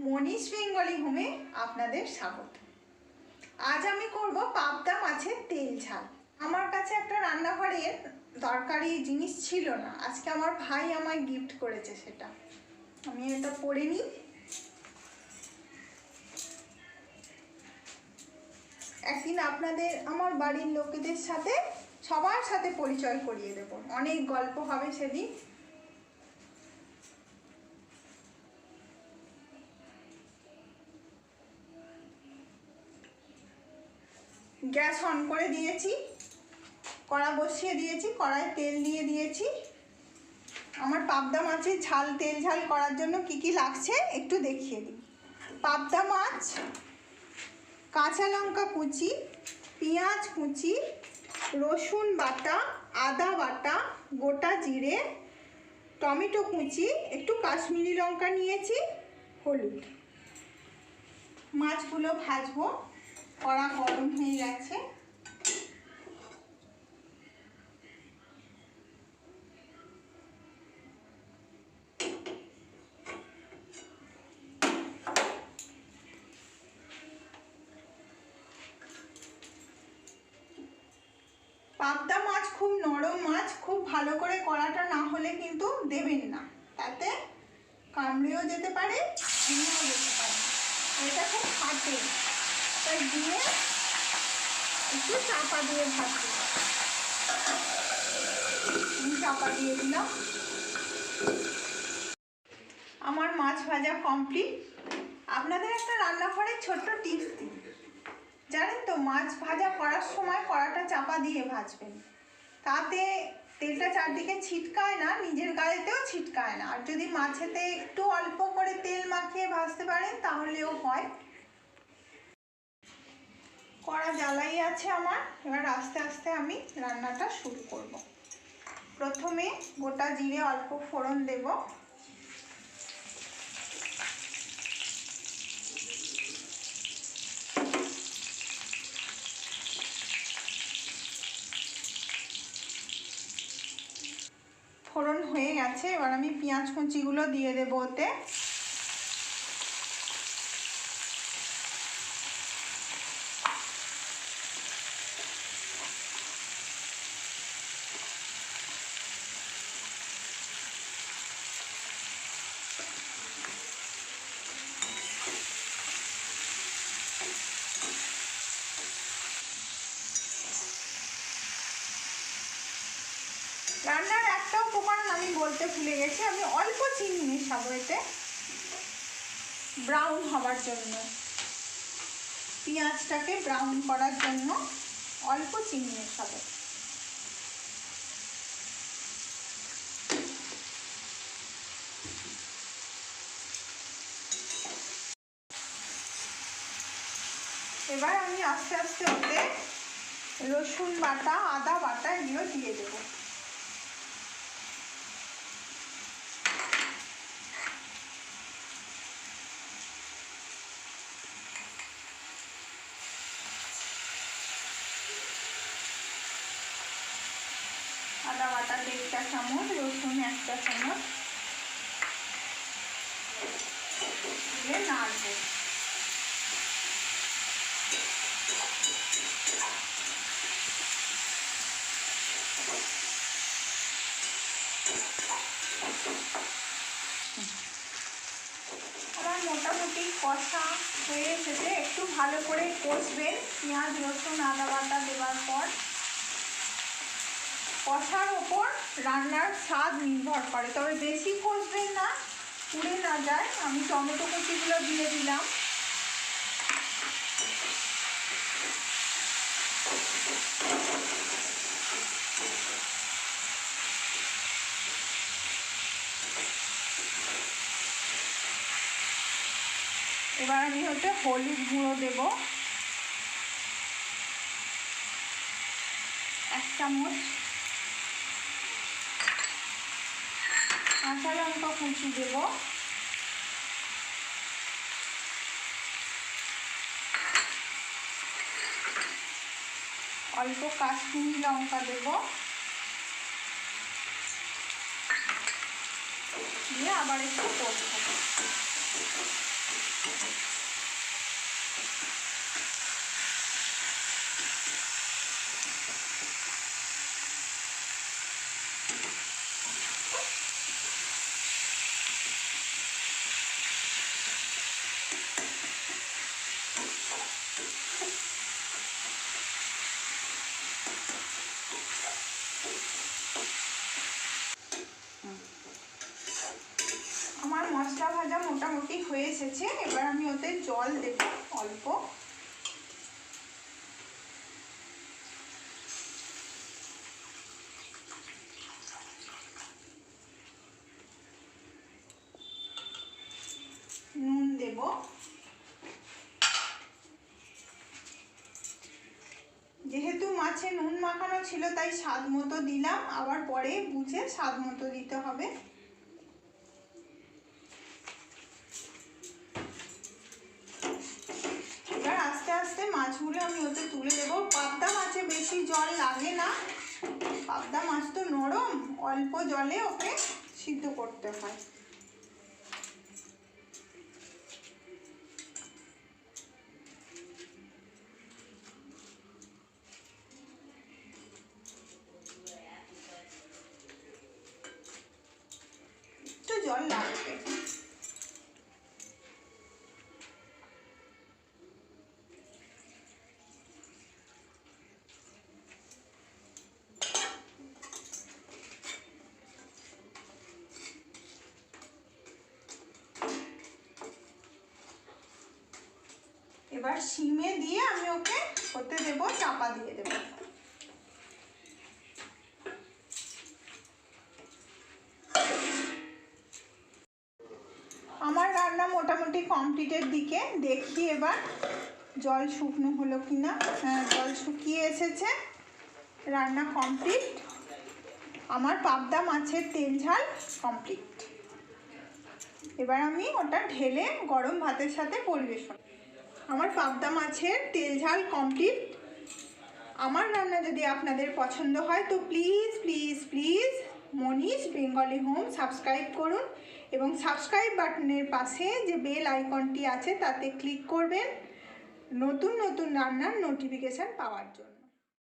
মনীষ Bengali হোমে আপনাদের স্বাগত। আজ আমি করব পাবদা মাছের তেল ঝাল। আমার কাছে একটা রান্নাঘরের দরকারি জিনিস ছিল না। আজকে আমার ভাই আমায় গিফট করেছে সেটা। আমি এটা পরে নিই। একদিন আপনাদের, আমার বাড়ির লোকেদের সাথে সবার সাথে পরিচয় করিয়ে দেব। অনেক গল্প হবে সেদিন। গ্যাস অন করে দিয়েছি। কড়া বসিয়ে দিয়েছি কড়ায় তেল দিয়ে দিয়েছি। আমার পাবদা মাছের ঝাল, তেল ঝাল করার জন্য কি কি লাগছে একটু দেখিয়ে দিই। পাবদা মাছ, কাঁচা লঙ্কা কুচি, পেঁয়াজ কুচি, রসুন বাটা, আদা বাটা, গোটা জিরে, টমেটো কুচি, একটু কাশ্মীরি লঙ্কা নিয়েছি, হলুদ। মাছগুলো ভাজবো। কড়া গরম হয়ে গেছে। পাবদা মাছ খুব নরম মাছ, খুব ভালো করে কড়াটা না হলে কিন্তু দেবেন না। তাতে কামড়েও যেতে পারে ভেঙেও যেতে পারে। এটা খুব ফাটে তাই দিয়ে একটু চাপা দিয়ে আমি চাপা দিয়ে দিলাম। আমার মাছ ভাজা কমপ্লিট আপনাদের একটা রান্নাঘরের ছোট্ট টিপস দিই। জানেন তো, মাছ ভাজা করার সময় কড়াটা চাপা দিয়ে ভাজবেন। তাতে তেলটা চারদিকে ছিটকায় না, নিজের গায়েতেও ছিটকায় না। আর যদি মাছেতে একটু অল্প করে তেল মাখিয়ে ভাজতে পারেন, তাহলেও হয়। কড়া জ্বালাই আছে আমার। এবার আস্তে আস্তে আমি রান্নাটা শুরু করব। প্রথমে গোটা জিরে অল্প ফোড়ন দেব। ফোড়ন হয়ে গেছে। এবার আমি পেঁয়াজ কুচিগুলো দিয়ে দেবো ওতে। রান্নার একটা উপকরণ আমি বলতে ভুলে গেছি, আমি অল্প চিনি মেশাবো এতে। ব্রাউন হবার জন্য। পেঁয়াজটাকে ব্রাউন করার জন্য অল্প চিনি মেশাবো। এবার আমি আস্তে আস্তে ওতে রসুন বাটা, আদা বাটা এগুলো দিয়ে দেবো। আদা বাটা দেড়টা চামচ, রসুন একটা চামচ। দিয়ে নাড়বো। আমার মোটামুটি কষা হয়ে এসেছে। একটু ভালো করে কষবেন পেঁয়াজ, রসুন, আদা বাটা দেওয়ার পর। কষার ওপর রান্নার স্বাদ নির্ভর করে। তবে বেশি কষবেন না, পুড়ে না যায়। আমি টমেটো কুচিগুলো দিয়ে দিলাম। এবার আমি হচ্ছে হলুদ গুঁড়ো দেব। এক চামচ। কাঁচা লঙ্কা কুচি দেব। অল্প কাশ্মীরি লঙ্কা দেব। দিয়ে আবার একটু কষবো। আমার মশলা ভাজা মোটামুটি হয়ে এসেছে। এবার আমি ওতে জল দেব অল্প। নুন দেব। যেহেতু মাছে নুন মাখানো ছিল, তাই স্বাদ মতো দিলাম। আবার পরে বুঝে স্বাদ মতো দিতে হবে। অল্প জলে ওকে সিদ্ধ করতে হয়। জল লাগবে। এবার সিমে দিয়ে আমি ওকে হতে দেবো, চাপা দিয়ে দেবো। আমার রান্না মোটামুটি কমপ্লিটের দিকে, দেখি এবার জল শুকনো হলো কি না হ্যাঁ জল শুকিয়ে এসেছে, রান্না কমপ্লিট। আমার পাবদা মাছের তেল ঝাল কমপ্লিট। এবার আমি ওটা ঢেলে গরম ভাতের সাথে পরিবেশন আমার পাবদা মাছের তেল ঝাল কমপ্লিট আমার রান্না যদি আপনাদের পছন্দ হয়, তো please please please Manish Bengali home subscribe করুন এবং সাবস্ক্রাইব বাটনের পাশে যে বেল আইকনটি আছে, তাতে ক্লিক করবেন নতুন নতুন রান্নার নোটিফিকেশান পাওয়ার জন্য।